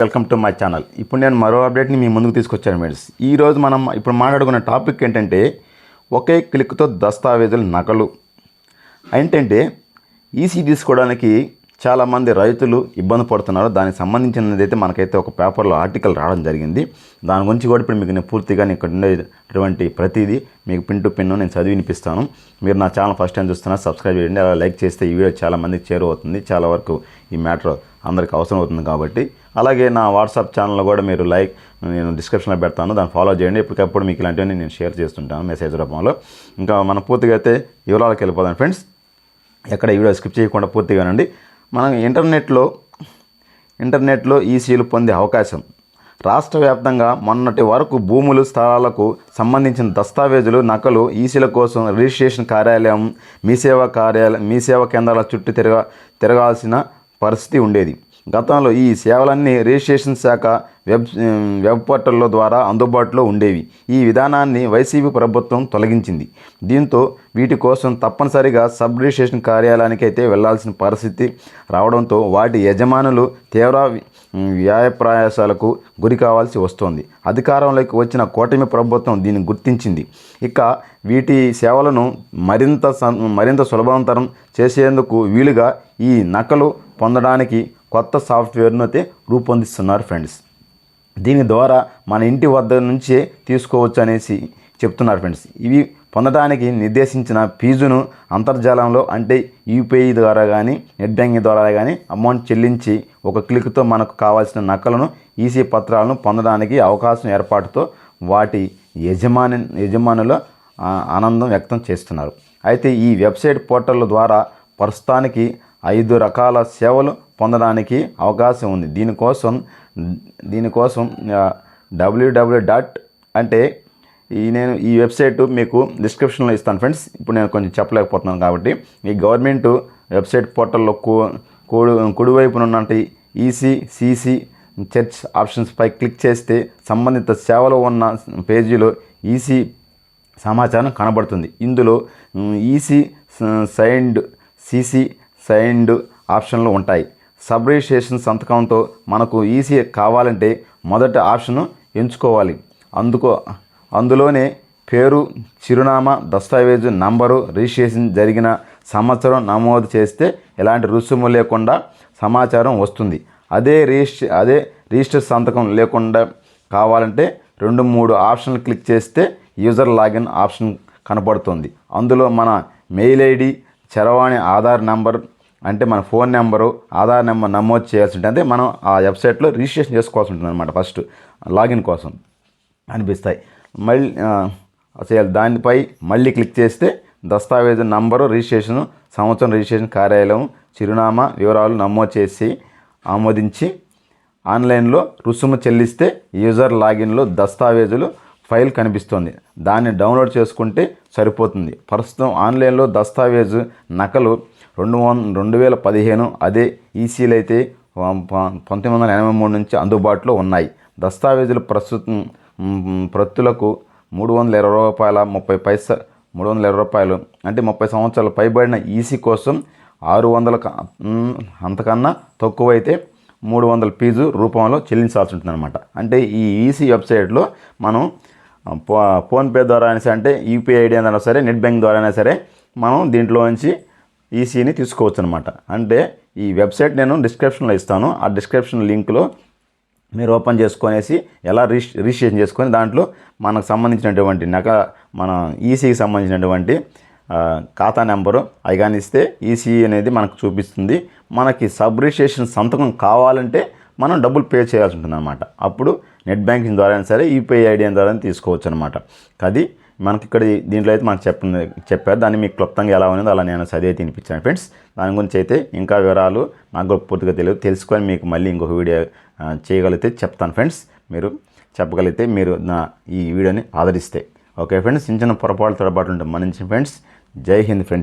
Welcome to my channel. ఇప్పుడు నేను మరో అప్డేట్ని మీ ముందుకు తీసుకొచ్చాను మేడ్స్ ఈరోజు మనం ఇప్పుడు మాట్లాడుకున్న టాపిక్ ఏంటంటే ఒకే క్లిక్తో దస్తావేజుల నకలు. ఏంటంటే ఈసీ తీసుకోవడానికి చాలామంది రైతులు ఇబ్బంది పడుతున్నారు. దానికి సంబంధించినదైతే మనకైతే ఒక పేపర్లో ఆర్టికల్ రావడం జరిగింది. దాని గురించి కూడా ఇప్పుడు మీకు నేను పూర్తిగా నేను ఇక్కడ ఉండేటువంటి ప్రతిదీ మీకు పిన్ టు పిన్ నేను చదివి వినిపిస్తాను. మీరు నా ఛానల్ ఫస్ట్ టైం చూస్తున్నా సబ్స్క్రైబ్ చేయండి. అలా లైక్ చేస్తే ఈ వీడియో చాలామందికి చేరువవుతుంది. చాలా వరకు ఈ మ్యాటర్ అందరికి అవసరం అవుతుంది కాబట్టి అలాగే నా వాట్సాప్ ఛానల్లో కూడా మీరు లైక్ నేను డిస్క్రిప్షన్లో పెడతాను దాన్ని ఫాలో చేయండి. ఎప్పటికప్పుడు మీకు ఇలాంటివన్నీ నేను షేర్ చేస్తుంటాను మెసేజ్ రూపంలో. ఇంకా మనం పూర్తిగా అయితే వివరాలకు వెళ్ళిపోదాం ఫ్రెండ్స్. ఎక్కడ వీడియో స్కిప్ చేయకుండా పూర్తిగానండి మనం ఇంటర్నెట్లో ఇంటర్నెట్లో ఈసీలు పొందే అవకాశం. రాష్ట్ర వ్యాప్తంగా మొన్నటి వరకు భూములు స్థలాలకు సంబంధించిన దస్తావేజులు నకలు ఈసీల కోసం రిజిస్ట్రేషన్ కార్యాలయం మీ సేవా కార్యాలయం మీ సేవా కేంద్రాల చుట్టూ తిరగ తిరగాల్సిన పరిస్థితి ఉండేది. గతంలో ఈ సేవలన్నీ రిజిస్ట్రేషన్ శాఖ వెబ్ వెబ్ పోర్టల్లో ద్వారా అందుబాటులో ఉండేవి. ఈ విధానాన్ని వైసీపీ ప్రభుత్వం తొలగించింది. దీంతో వీటి కోసం తప్పనిసరిగా సబ్ రిజిస్ట్రేషన్ కార్యాలయానికి అయితే వెళ్ళాల్సిన పరిస్థితి రావడంతో వాటి యజమానులు తీవ్ర వ్యాయప్రయాసాలకు గురి కావాల్సి వస్తోంది. అధికారంలోకి వచ్చిన కూటమి ప్రభుత్వం దీన్ని గుర్తించింది. ఇక వీటి సేవలను మరింత మరింత సులభవంతరం చేసేందుకు వీలుగా ఈ నకలు పొందడానికి కొత్త సాఫ్ట్వేర్ను అయితే రూపొందిస్తున్నారు ఫ్రెండ్స్. దీని ద్వారా మన ఇంటి వద్ద నుంచే తీసుకోవచ్చు అనేసి చెప్తున్నారు ఫ్రెండ్స్. ఇవి పొందడానికి నిర్దేశించిన ఫీజును అంతర్జాలంలో అంటే యూపీఐ ద్వారా కానీ నెట్ బ్యాంకింగ్ ద్వారా కానీ అమౌంట్ చెల్లించి ఒక క్లిక్తో మనకు కావాల్సిన నకలను ఈసీ పత్రాలను పొందడానికి అవకాశం ఏర్పాటుతో వాటి యజమాని యజమానుల ఆనందం వ్యక్తం చేస్తున్నారు. అయితే ఈ వెబ్సైట్ పోర్టల్ ద్వారా ప్రస్తుతానికి ఐదు రకాల సేవలు పొందడానికి అవకాశం ఉంది. దీనికోసం దీనికోసం డబ్ల్యూడబ్ల్యూ డాట్ అంటే ఈ నేను ఈ వెబ్సైట్ మీకు డిస్క్రిప్షన్లో ఇస్తాను ఫ్రెండ్స్. ఇప్పుడు నేను కొంచెం చెప్పలేకపోతున్నాను కాబట్టి ఈ గవర్నమెంట్ వెబ్సైట్ పోర్టల్లో కూ కుడి కుడివైపున ఉన్నటువంటి ఈసీ సిసి చర్చ్ ఆప్షన్స్పై క్లిక్ చేస్తే సంబంధిత సేవలు ఉన్న పేజీలో ఈసీ సమాచారం కనబడుతుంది. ఇందులో ఈసీ సైన్డ్ సిసి సైన్డ్ ఆప్షన్లు ఉంటాయి. సబ్ రిజిస్ట్రేషన్ సంతకంతో మనకు ఈసీ కావాలంటే మొదటి ఆప్షన్ను ఎంచుకోవాలి. అందుకో అందులోనే పేరు చిరునామా దస్తావేజు నంబరు రిజిస్ట్రేషన్ జరిగిన సంవత్సరం నమోదు చేస్తే ఎలాంటి రుసుము లేకుండా సమాచారం వస్తుంది. అదే రిజిస్ట్రే అదే రిజిస్టర్ సంతకం లేకుండా కావాలంటే రెండు మూడు ఆప్షన్లు క్లిక్ చేస్తే యూజర్ లాగిన్ ఆప్షన్ కనపడుతుంది. అందులో మన మెయిల్ ఐడి చరవాణి ఆధార్ నెంబర్ అంటే మన ఫోన్ నెంబరు ఆధార్ నెంబర్ నమోదు చేయాల్సి ఉంటుంది అంటే మనం ఆ వెబ్సైట్లో రిజిస్ట్రేషన్ చేసుకోవాల్సి ఉంటుంది అనమాట ఫస్ట్ లాగిన్ కోసం అనిపిస్తాయి. మళ్ళీ చేయాలి దానిపై మళ్ళీ క్లిక్ చేస్తే దస్తావేజు నంబరు రిజిస్ట్రేషన్ సంవత్సరం రిజిస్ట్రేషన్ కార్యాలయం చిరునామా వివరాలు నమోదు చేసి ఆమోదించి ఆన్లైన్లో రుసుము చెల్లిస్తే యూజర్ లాగిన్లో దస్తావేజులు ఫైల్ కనిపిస్తుంది. దాన్ని డౌన్లోడ్ చేసుకుంటే సరిపోతుంది. ప్రస్తుతం ఆన్లైన్లో దస్తావేజు నకలు రెండు రెండు వేల పదిహేను అదే ఈసీలు అయితే ప- పంతొమ్మిది వందల ఎనభై మూడు నుంచి అందుబాటులో ఉన్నాయి. దస్తావేజులు ప్రస్తుతం ప్రతులకు మూడు వందల ఇరవై రూపాయల ముప్పై పైసా మూడు వందల ఇరవై రూపాయలు అంటే ముప్పై సంవత్సరాలు పైబడిన ఈసీ కోసం ఆరు వందల అంతకన్నా తక్కువైతే మూడు వందల ఫీజు రూపంలో చెల్లించాల్సి ఉంటుంది అనమాట అంటే ఈ ఈసీ వెబ్సైట్లో మనం ఫోన్పే ద్వారా అయినా సరే అంటే యూపీఐ ఐడి అయినా సరే నెట్ బ్యాంక్ ద్వారా అయినా సరే మనం దీంట్లో నుంచి ఈసీని తీసుకోవచ్చు అనమాట అంటే ఈ వెబ్సైట్ నేను డిస్క్రిప్షన్లో ఇస్తాను. ఆ డిస్క్రిప్షన్ లింక్లో మీరు ఓపెన్ చేసుకొనేసి ఎలా రిజిస్ రిజిస్ట్రేషన్ చేసుకొని దాంట్లో మనకు సంబంధించినటువంటి నక మన ఈసీకి సంబంధించినటువంటి ఖాతా నెంబరు అవి కానీ ఇస్తే ఈసీ అనేది మనకు చూపిస్తుంది. మనకి సబ్ రిజిస్ట్రేషన్ సంతకం కావాలంటే మనం డబ్బులు పే చేయాల్సి ఉంటుంది అనమాట అప్పుడు నెట్ బ్యాంకింగ్ ద్వారా అయినా సరే యూపీఐ ఐడి ద్వారా తీసుకోవచ్చు అనమాట అది మనకి ఇక్కడ దీంట్లో అయితే మనకు చెప్పింది చెప్పారు. దాన్ని మీకు క్లుప్తంగా ఎలా ఉన్నదో అలా నేను చదివి తినిపించాను. ఫ్రెండ్స్ దాని గురించి అయితే ఇంకా వివరాలు నాకు పూర్తిగా తెలియదు. తెలుసుకొని మీకు మళ్ళీ ఇంకొక వీడియో చేయగలిగితే చెప్తాను. ఫ్రెండ్స్ మీరు చెప్పగలిగితే మీరు నా ఈ వీడియోని ఆదరిస్తే. ఓకే ఫ్రెండ్స్ చిన్న చిన్న పొరపాటు తొరపాటు మన మన్నించి ఫ్రెండ్స్ జై హింద్ ఫ్రెండ్స్